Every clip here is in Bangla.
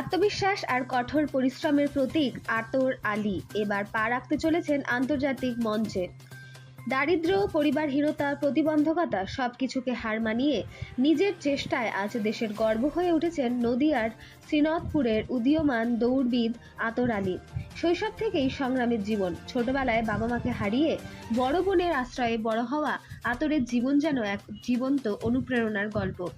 আত্মবিশ্বাস আর কঠোর পরিশ্রমের প্রতীক আতর আলী। এবার পা রাখতে চলেছেন আন্তর্জাতিক মঞ্চে। দারিদ্র্য পরিবারহীনতা, প্রতিবন্ধকতা সবকিছুকে হার মানিয়ে নিজের চেষ্টায় আজ দেশের গর্ব হয়ে উঠেছেন নদিয়ার শ্রীনাথপুরের উদীয়মান দৌড়বিদ আতর আলী। শৈশব থেকেই সংগ্রামের জীবন, ছোটবেলায় বাবা মাকে হারিয়ে বড় বোনের আশ্রয়ে বড় হওয়া আতরের জীবন যেন এক জীবন্ত অনুপ্রেরণার গল্প।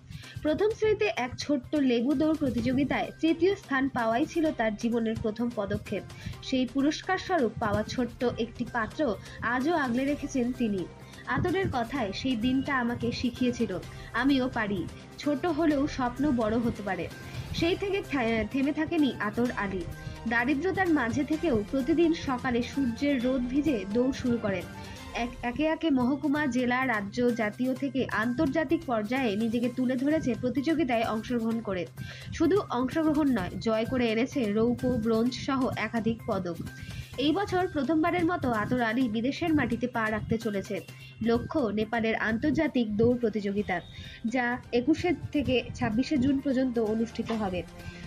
প্রথম শ্রেণীতে এক ছোট্ট লেবু দৌড় প্রতিযোগিতায় তৃতীয় স্থান পাওয়াই ছিল তার জীবনের প্রথম পদক্ষেপ। সেই পুরস্কার স্বরূপ পাওয়া ছোট্ট একটি পাত্র আজও আগলে রেখেছেন তিনি। আতরের কথায় সেই দিনটা আমাকে শিখিয়েছিল। আমিও পারি। ছোট হলেও স্বপ্ন বড় হতে পারে। সেই থেকে থেমে থাকেনি আতর আলী। দারিদ্রতার মাঝে থেকেও প্রতিদিন সকালে সূর্যের রোদ ভিজে দৌড় শুরু করেন। এক, একে একে মহকুমা, জেলা, রাজ্য জাতীয় থেকে আন্তর্জাতিক পর্যায়ে নিজেকে তুলে ধরেছে প্রতিযোগিতায় অংশগ্রহণ করে। শুধু অংশগ্রহণ নয়, জয় করে এনেছে রৌপ্য, ব্রোঞ্জ সহ একাধিক পদক। এই বছর প্রথমবারের মতো আতর আলী বিদেশের মাটিতে পা রাখতে চলেছে। লক্ষ্য, নেপালের আন্তর্জাতিক দৌড় প্রতিযোগিতা, যা একুশে থেকে ছাব্বিশে জুন পর্যন্ত অনুষ্ঠিত হবে।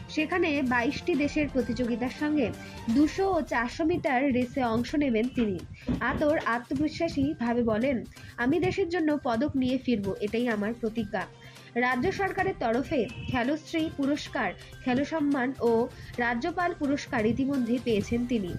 সেখানে বাইশটি দেশের প্রতিযোগিতার সঙ্গে দুশো ও চারশো মিটার রেসে অংশ নেবেন তিনি। আতর আত্মবিশ্বাসী ভাবে বলেন, আমি দেশের জন্য পদক নিয়ে ফিরবো, এটাই আমার প্রতিজ্ঞা। রাজ্য সরকারের তরফে খেলশ্রী পুরস্কার, খেলো সম্মান ও রাজ্যপাল পুরস্কার ইতিমধ্যে পেয়েছেন তিনি।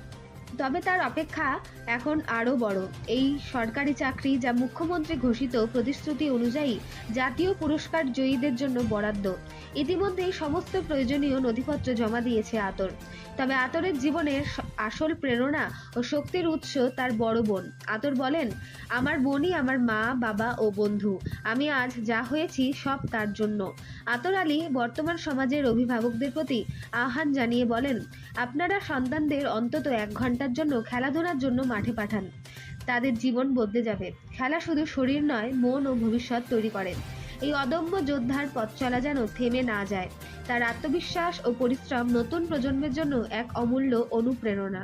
তবে তার অপেক্ষা এখন আরও বড়। এই সরকারি চাকরি যা মুখ্যমন্ত্রী ঘোষিত প্রতিশ্রুতি অনুযায়ী জাতীয় পুরস্কার জয়ীদের জন্য বরাদ্দ। ইতিমধ্যেই সমস্ত প্রয়োজনীয় নথিপত্র জমা দিয়েছে আতর। তবে আতরের জীবনের আসল প্রেরণা ও শক্তির উৎস তার বড় বোন। আতর বলেন, আমার বোনই আমার মা, বাবা ও বন্ধু। আমি আজ যা হয়েছি সব তার জন্য। আতর আলী বর্তমান সমাজের অভিভাবকদের প্রতি আহ্বান জানিয়ে বলেন, আপনারা সন্তানদের অন্তত এক ঘণ্টার জন্য খেলাধুলার জন্য মাঠে পাঠান। তাদের জীবন বদলে যাবে। খেলা শুধু শরীর নয়, মন ও ভবিষ্যৎ তৈরি করে। এই অদম্য যোদ্ধার পথ চলা যেন থেমে না যায়। তার আত্মবিশ্বাস ও পরিশ্রম নতুন প্রজন্মের জন্য এক অমূল্য অনুপ্রেরণা।